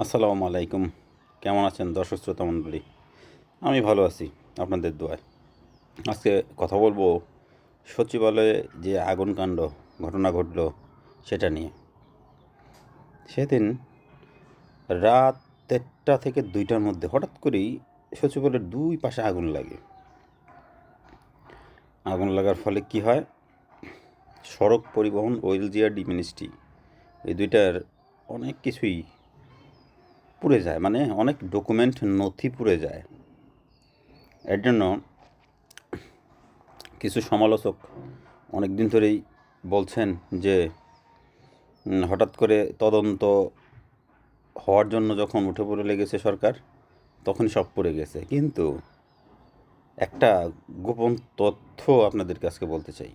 আসসালামু আলাইকুম। কেমন আছেন দর্শক শ্রোতা মণ্ডলী? আমি ভালো আছি, আপনাদের দোয়ায়। আজকে কথা বলব সচিবালয়ে যে আগুনকাণ্ড ঘটনা ঘটলো সেটা নিয়ে। সেদিন রাত দেড়টা থেকে দুইটার মধ্যে হঠাৎ করেই সচিবালয়ের দুই পাশে আগুন লাগে। আগুন লাগার ফলে কি হয়? সড়ক পরিবহন ও এলজিআরডি মিনিস্ট্রি, এই দুইটার অনেক কিছুই পুড়ে যায় মানে অনেক ডকুমেন্ট নথি পুড়ে যায়। এর জন্য কিছু সমালোচক অনেক দিন ধরেই বলছেন যে হঠাৎ করে তদন্ত হওয়ার জন্য যখন উঠে পড়ে লেগেছে সরকার তখন সব পড়ে গেছে। কিন্তু একটা গোপন তথ্য আপনাদের কাছে বলতে চাই।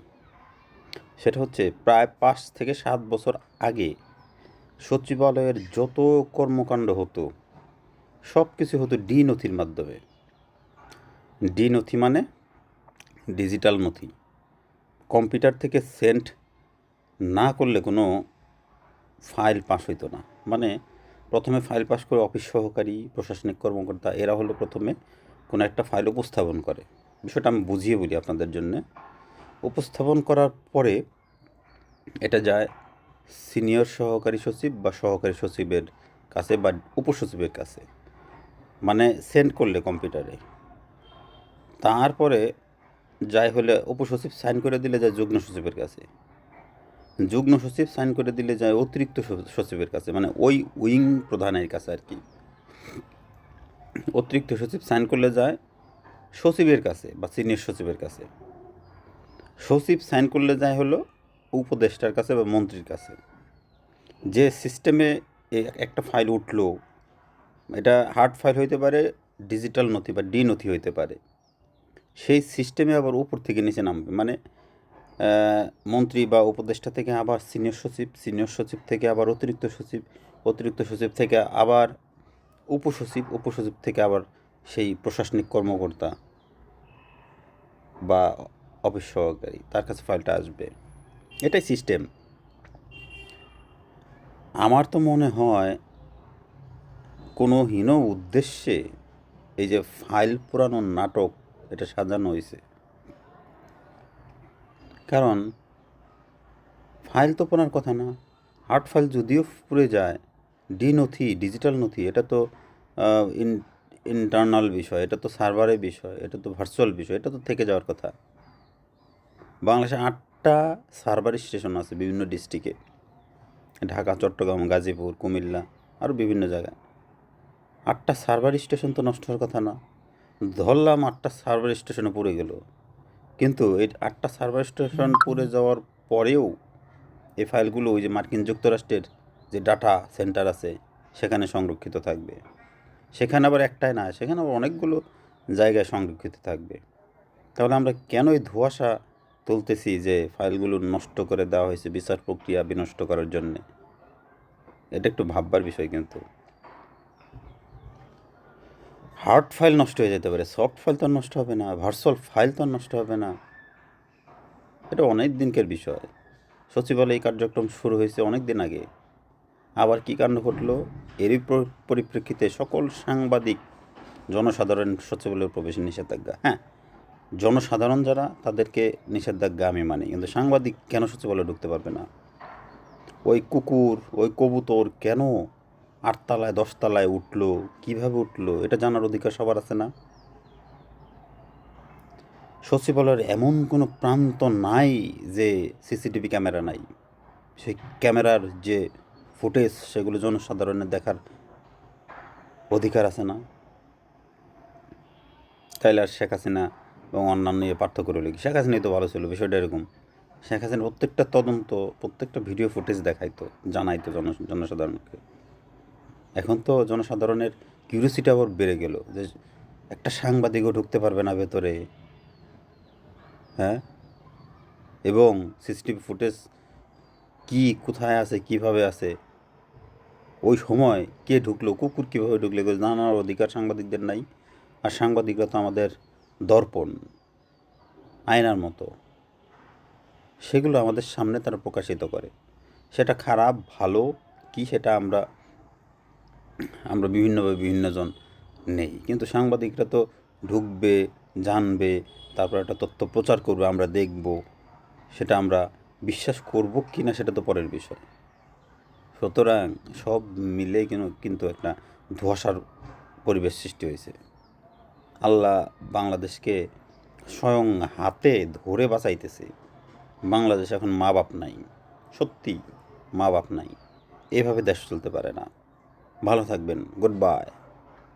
সেটা হচ্ছে, প্রায় পাঁচ থেকে সাত বছর আগে সচিবালয়ের যত কর্মকাণ্ড হতো, সব কিছু হতো ডি নথির মাধ্যমে। ডি নথি মানে ডিজিটাল নথি। কম্পিউটার থেকে সেন্ট না করলে কোনো ফাইল পাস হইতো না। মানে প্রথমে ফাইল পাস করে অফিস সহকারী, প্রশাসনিক কর্মকর্তা, এরা হলো প্রথমে কোনো একটা ফাইল উপস্থাপন করে। বিষয়টা আমি বুঝিয়ে বলি আপনাদের জন্যে। উপস্থাপন করার পরে এটা যায় সিনিয়র সহকারী সচিব বা সহকারী সচিবের কাছে বা উপসচিবের কাছে মানে সেন্ড করলে কম্পিউটারে। তারপরে যাই হলে উপসচিব সাইন করে দিলে যায় যুগ্ম সচিবের কাছে। যুগ্ম সচিব সাইন করে দিলে যায় অতিরিক্ত সচিবের কাছে মানে ওই উইং প্রধানের কাছে আর কি। অতিরিক্ত সচিব সাইন করলে যায় সচিবের কাছে বা সিনিয়র সচিবের কাছে। সচিব সাইন করলে যায় হলো উপদেষ্টার কাছে বা মন্ত্রীর কাছে। যে সিস্টেমে একটা ফাইল উঠল, এটা হার্ড ফাইল হইতে পারে ডিজিটাল নথি বা ডি নথি হইতে পারে। সেই সিস্টেমে আবার উপর থেকে নিচে নামবে। মানে মন্ত্রী বা উপদেষ্টা থেকে আবার সিনিয়র সচিব সিনিয়র সচিব থেকে আবার অতিরিক্ত সচিব অতিরিক্ত সচিব থেকে আবার উপসচিব উপসচিব থেকে আবার সেই প্রশাসনিক কর্মকর্তা বা অফিস সহকারী, তার কাছে ফাইলটা আসবে। এটাই সিস্টেম। আমার তো মনে হয় কোনো হীন উদ্দেশ্যে এই যে ফাইল পুরানোর নাটক এটা সাজানো হয়েছে কারণ ফাইল তো পড়ার কথা না, হার্ড ফাইল যদিও পুড়ে যায়, ডি নথি, ডিজিটাল নথি, এটা তো ইন্টারনাল বিষয়, এটা তো সার্ভারের বিষয়, এটা তো ভার্চুয়াল বিষয়, এটা তো থেকে যাওয়ার কথা। বাংলাদেশে আটটা সার্ভার স্টেশন আছে বিভিন্ন ডিস্ট্রিক্টে। ঢাকা, চট্টগ্রাম, গাজীপুর, কুমিল্লা আরও বিভিন্ন জায়গায়। আটটা সার্ভার স্টেশন তো নষ্ট হওয়ার কথা না। ধরলাম আটটা সার্ভার স্টেশনে পড়ে গেল। কিন্তু এই আটটা সার্ভার স্টেশন পড়ে যাওয়ার পরেও এই ফাইলগুলো ওই যে মার্কিন যুক্তরাষ্ট্রের যে ডাটা সেন্টার আছে, সেখানে সংরক্ষিত থাকবে। সেখানে আবার একটাই না, সেখানে আবার অনেকগুলো জায়গায় সংরক্ষিত থাকবে। তাহলে আমরা কেন এই ধোঁয়াশা তুলতেছি যে ফাইলগুলো নষ্ট করে দেওয়া হয়েছে, বিচার প্রক্রিয়া বিনষ্ট করার জন্যে। এটা একটু ভাববার বিষয় কিন্তু। হার্ড ফাইল নষ্ট হয়ে যেতে পারে, সফট ফাইল তো নষ্ট হবে না, ভার্চুয়াল ফাইল তো নষ্ট হবে না। এটা অনেক দিনকার বিষয়। সচিবালয় কার্যক্রম শুরু হয়েছে অনেক দিন আগে। আবার কী কাণ্ড ঘটলো? এরই পরিপ্রেক্ষিতে সকল সাংবাদিক, জনসাধারণ সচিবালয়ে প্রবেশ নিষেধাজ্ঞা। হ্যাঁ জনসাধারণ যারা তাদেরকে নিষেধাজ্ঞা আমি মানি। কিন্তু সাংবাদিক কেন সচিবালয়ে ঢুকতে পারবে না? ওই কুকুর, ওই কবুতর কেন আটতলায়, দশতলায় উঠল? কীভাবে উঠল? এটা জানার অধিকার সবার আছে না? সচিবালয়ের এমন কোনো প্রান্ত নাই যে সিসিটিভি ক্যামেরা নাই। সেই ক্যামেরার যে ফুটেজ, সেগুলো জনসাধারণের দেখার অধিকার আছে না? তাইলে আর শেখ হাসিনা এবং অন্যান্য ইয়ে পার্থক্য রইল কি? শেখ হাসিনাই তো ভালো ছিল, বিষয়টা এরকম। শেখ হাসিনা প্রত্যেকটা তদন্ত, প্রত্যেকটা ভিডিও ফুটেজ দেখাইতো জানাইতো জন, জনসাধারণকে। এখন তো জনসাধারণের কিউরিসিটি আবার বেড়ে গেল যে একটা সাংবাদিকও ঢুকতে পারবে না ভেতরে। হ্যাঁ? এবং সিসিটিভি ফুটেজ কি, কোথায় আছে, কীভাবে আছে? ওই সময় কে ঢুকলো, কুকুর কীভাবে ঢুকলো জানার অধিকার সাংবাদিকদের নাই। আর সাংবাদিকরা তো আমাদের দর্পণ, আয়নার মতো। সেগুলো আমাদের সামনে তারা প্রকাশিত করে। সেটা খারাপ, ভালো, কি সেটা আমরা আমরা বিভিন্নভাবে বিভিন্নজন নেই। কিন্তু সাংবাদিকরা তো ঢুকবে, জানবে, তারপর একটা তথ্য প্রচার করবে, আমরা দেখব, সেটা আমরা বিশ্বাস করব কি না সেটা তো পরের বিষয়। সুতরাং সব মিলে কিন্তু একটা ধোঁয়াশার পরিবেশ সৃষ্টি হয়েছে। আল্লাহ বাংলাদেশকে স্বয়ং হাতে ধরে বাঁচাইতেছে। বাংলাদেশ এখন মা বাপ নাই সত্যি মা বাপ নাই। এভাবে দেশ চলতে পারে না। ভালো থাকবেন, গুড বাই।